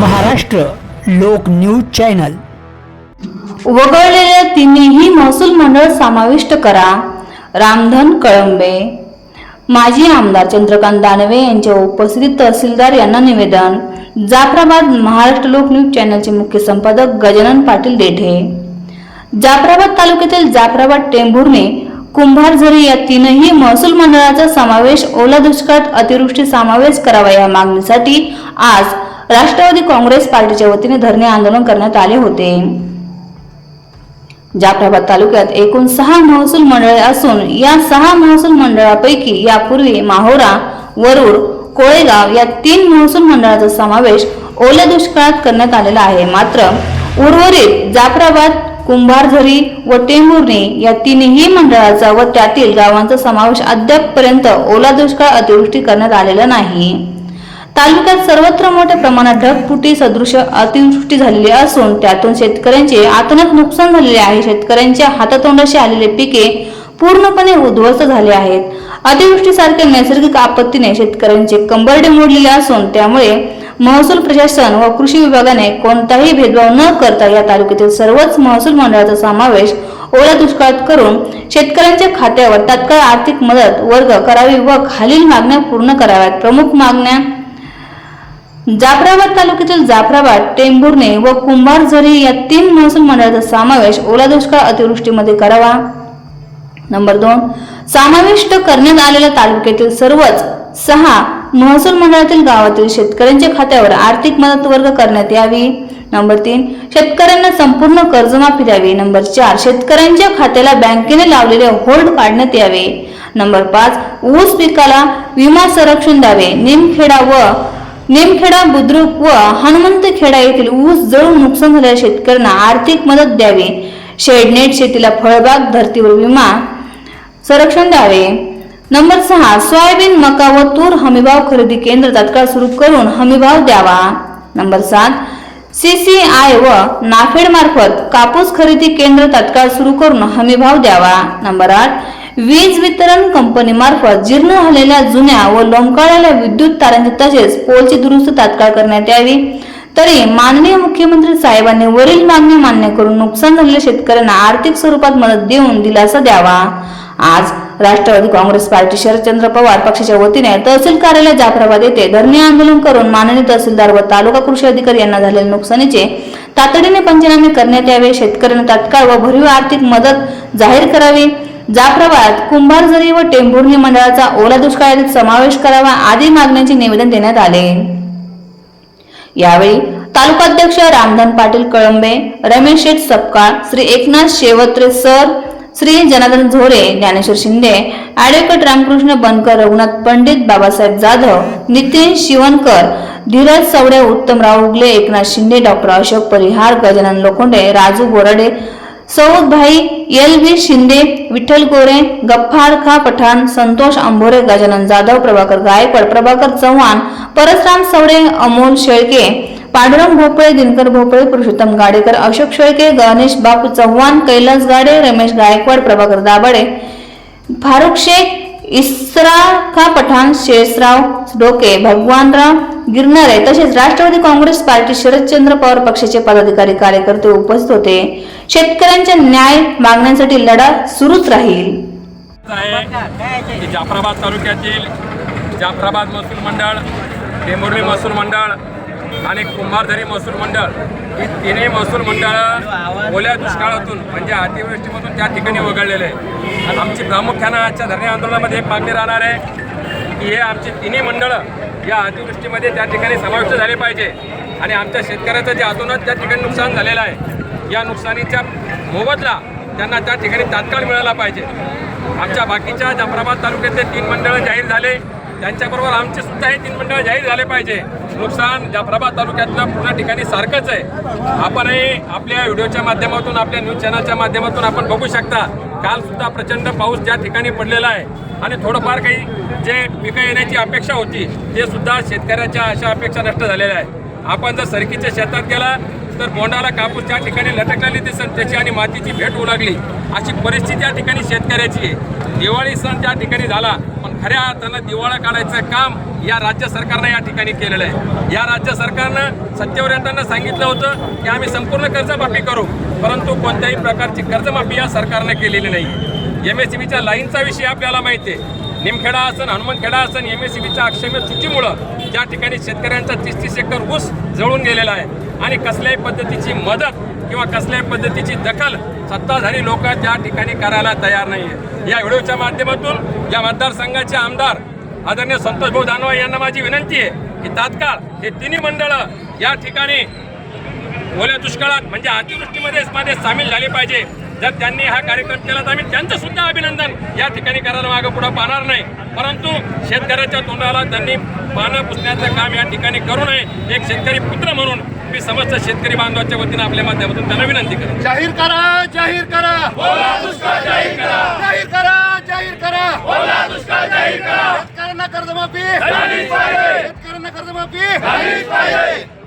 महाराष्ट्र लोक news channel. वगळलेल्या तिन्ही महसूल मंडळ समाविष्ट करा. रामधन कळंबे. माजी आमदार चंद्रकांत दानवे यांच्या उपस्थितीत तहसीलदार यांना निवेदन. जाफराबाद महाराष्ट्र लोक न्यूज चॅनलचे मुख्य संपादक गजानन पाटील देठे. जाफराबाद तालुक्यातील जाफराबाद टेंभुर्णे कुंभारझरी या तीनही महसूल मंडळाचा समावेश ओला दुष्काळात अतिवृष्टी समावेश करावा या मागणीसाठी आज राष्ट्रवादी काँग्रेस पार्टीच्या वतीने धरणे आंदोलन करण्यात आले होते. जाफराबाद तालुक्यात एकूण सहा महसूल मंडळे असून या सहा महसूल मंडळापैकी यापूर्वी माहोरा वरुड कोळेगाव या तीन महसूल मंडळाचा समावेश ओल्या दुष्काळात करण्यात आलेला आहे. मात्र उर्वरित जाफराबाद कुंभारझरी व टेंभुर्णी या तीनही मंडळाचा व त्यातील गावांचा समावेश अद्यापपर्यंत ओला दुष्काळ अतिवृष्टी करण्यात आलेला नाही. तालुक्यात सर्वत्र मोठ्या प्रमाणात ढगफुटी सदृश अतिवृष्टी झालेली असून त्यातून शेतकऱ्यांचे आतनात नुकसान झालेले आहे. शेतकऱ्यांच्या हातातोंडाशी आलेले पिके पूर्णपणे उद्ध्वस्त झाले आहेत. अतिवृष्टीसारख्या नैसर्गिक आपत्तीने शेतकऱ्यांचे कंबरडे मोडलेले असून त्यामुळे महसूल प्रशासन व कृषी विभागाने कोणताही भेदभाव न करता या तालुक्यातील सर्वच महसूल मंडळाचा समावेश ओल्या दुष्काळात करून शेतकऱ्यांच्या खात्यावर तात्काळ आर्थिक मदत वर्ग करावी व खालील मागण्या पूर्ण कराव्यात. प्रमुख मागण्या जाफराबाद तालुक्यातील जाफराबाद टेंभुर्णे व कुंभारझरी या तीन महसूल मंडळाचा समावेश ओला दुष्काळ अतिवृष्टीमध्ये करावा. नंबर दोन समाविष्ट करण्यात आलेल्या तालुक्यातील सर्वच सहा महसूल मंडळातील गावातील शेतकऱ्यांच्या खात्यावर आर्थिक मदत वर्ग करण्यात यावी. नंबर तीन शेतकऱ्यांना संपूर्ण कर्जमाफी द्यावी. नंबर चार शेतकऱ्यांच्या खात्याला बँकेने लावलेले होल्ड काढण्यात यावे. नंबर पाच ऊस पिकाला विमा संरक्षण द्यावे. निमखेडा व निमखेडा बुद्रुक व हनुमंतखेडा येथील ऊस जळून नुकसान झालेल्या शेतकऱ्यांना आर्थिक मदत द्यावी. शेडनेट शेतीला फळबाग धर्तीवर विमा. संरक्षण द्यावे. नंबर सहा सोयाबीन मका व तूर हमीभाव खरेदी केंद्र तात्काळ सुरू करून हमीभाव द्यावा. नंबर सात सी सी आय व नाफेड मार्फत कापूस खरेदी केंद्र तात्काळ सुरू करून हमीभाव द्यावा. नंबर आठ वीज वितरण कंपनी मार्फत जीर्ण झालेल्या जुन्या व लोंबकाळलेल्या विद्युत तारांची तसेच पोलची दुरुस्ती तात्काळ करण्यात यावी. तरी माननीय मुख्यमंत्री साहेबांनी वरील मागणी मान्य करून नुकसान झालेल्या शेतकऱ्यांना आर्थिक स्वरूपात मदत देऊन दिलासा द्यावा. आज राष्ट्रवादी काँग्रेस पार्टी शरदचंद्र पवार पक्षाच्या वतीने तहसील कार्यालय जाफराबाद येथे धरणे आंदोलन करून माननीय तहसीलदार व तालुका कृषी अधिकारी यांना झालेल्या नुकसानीचे तातडीने पंचनामे करण्यात यावे. शेतकऱ्यांना तात्काळ व भरीव आर्थिक मदत जाहीर करावी. जाफराबाद कुंभारझरी व टेंभुर्णी मंडळाचा ओला दुष्काळात समावेश करावा आदी मागण्यांचे निवेदन देण्यात आले. यावेळी तालुकाध्यक्ष Ramdhan Patil Kalambe Ramesh Sheth Sapkal Shri Eknath Shevatre sir Shri Janardan Zore Dnyaneshwar Shinde advocate Ramkrishna Bankar Raghunath Pandit Babasaheb Jadhav Nitin Shivankar Dhiraj Savde Uttamrao Ugale Eknath Shinde doctor Ashok Parihar Gajanan Lokhande Raju Borade Saud Bhai L V Shinde Vitthal Gore Gaffar Khan Pathan Santosh Ambore Gajanan Jadhav Prabhakar Gaikwad Prabhakar Chavan Parasram सवडे Amol Shelke Pandurang भोपळे दिनकर भोपळे पुरुषोत्तम गाडेकर अशोक शेळके गणेश बापू चव्हाण कैलास गाडे रमेश गायकवाड प्रभाकर दाभाडे फारुख शेख इसरा खा पठाण शेषराव डोके भगवानराव गिरणार आहे. तसेच Rashtrawadi Congress party Sharadchandra Pawar पक्षाचे पदाधिकारी कार्यकर्ते उपस्थित होते. शेतकऱ्यांच्या न्याय मागण्यांसाठी लढा सुरूच राहील. जाफराबाद तालुक्यातील जाफराबाद महसूल मंडळ टेंभुर्णी महसूल मंडळ आणि कुंभारधरी महसूल मंडळ ही तिन्ही महसूल मंडळं ओल्या दुष्काळातून म्हणजे अतिवृष्टीमधून त्या ठिकाणी वगळलेले आहे आमची प्रामुख्यानं आजच्या धरणे आंदोलनामध्ये एक मागणी राहणार आहे की हे आमची तिन्ही मंडळं या अतिवृष्टीमध्ये त्या ठिकाणी समाविष्ट झाले पाहिजे. आणि आमच्या शेतकऱ्याचं जे अजूनच त्या ठिकाणी नुकसान झालेलं आहे या नुकसानीच्या मोबदला त्यांना त्या ठिकाणी तात्काळ मिळाला पाहिजे. आमच्या बाकीच्या जाफराबाद तालुक्यातले तीन मंडळं जाहीर झाले त्यांच्याबरोबर आमचे सुद्धा हे तीन मंडळ जाहीर झाले पाहिजे. नुकसान जाफराबाद तालुक्यातलं पूर्ण ठिकाणी सारखंच आहे. आपणही आपल्या व्हिडिओच्या माध्यमातून आपल्या न्यूज चॅनलच्या माध्यमातून आपण बघू शकता काल सुद्धा प्रचंड पाऊस ज्या ठिकाणी पडलेला आहे आणि थोडंफार काही जे पिकं येण्याची अपेक्षा होती ते सुद्धा शेतकऱ्याच्या अशा अपेक्षा नष्ट झालेल्या आहेत. आपण जर सरकीच्या शेतात गेला तर बोंडाला कापूस त्या ठिकाणी लटकलेली दिसत त्याची आणि मातीची भेट होऊ लागली अशी परिस्थिती त्या ठिकाणी शेतकऱ्याची आहे. दिवाळी सण त्या ठिकाणी झाला खऱ्या अर्थानं दिवाळा काढायचं काम या राज्य सरकारनं या ठिकाणी केलेलं आहे. या राज्य सरकारनं सत्तेवर येताना सांगितलं होतं की आम्ही संपूर्ण कर्जमाफी करू परंतु कोणत्याही प्रकारची कर्जमाफी या सरकारनं केलेली नाही. एम एस सी बीच्या लाईनचा विषय आपल्याला माहिती आहे. निमखेडा असन हनुमानखेडा असन एम एस सी बीच्या अक्षम्य चुकीमुळं ज्या ठिकाणी शेतकऱ्यांचा तीस तीस एकर ऊस जळून गेलेला आहे आणि कसल्याही पद्धतीची मदत किंवा कसल्याही पद्धतीची दखल सत्ताधारी लोक त्या ठिकाणी करायला तयार नाही आहे या व्हिडिओच्या माध्यमातून या मतदारसंघाचे आमदार आदरणीय संतोष भाऊ दानवा यांना माझी विनंती आहे की तात्काळ हे तिन्ही मंडळं या ठिकाणी ओल्या दुष्काळात म्हणजे अतिवृष्टीमध्ये मध्ये सामील झाले पाहिजे. जर त्यांनी हा कार्यक्रम केला तर आम्ही त्यांचं सुद्धा अभिनंदन या ठिकाणी करायला मागं पुढं पाहणार नाही. परंतु शेतकऱ्याच्या तोंडाला त्यांनी पानं पुसण्याचं काम या ठिकाणी करू नये एक शेतकरी पुत्र म्हणून मी समस्त शेतकरी बांधवाच्या वतीनं आपल्या माध्यमातून त्यांना विनंती करेन जाहीर करा जाहीर करा. जाहीर करा जाहीर करा. शेतकऱ्यांना कर्जमाफी. शेतकऱ्यांना कर्जमाफी.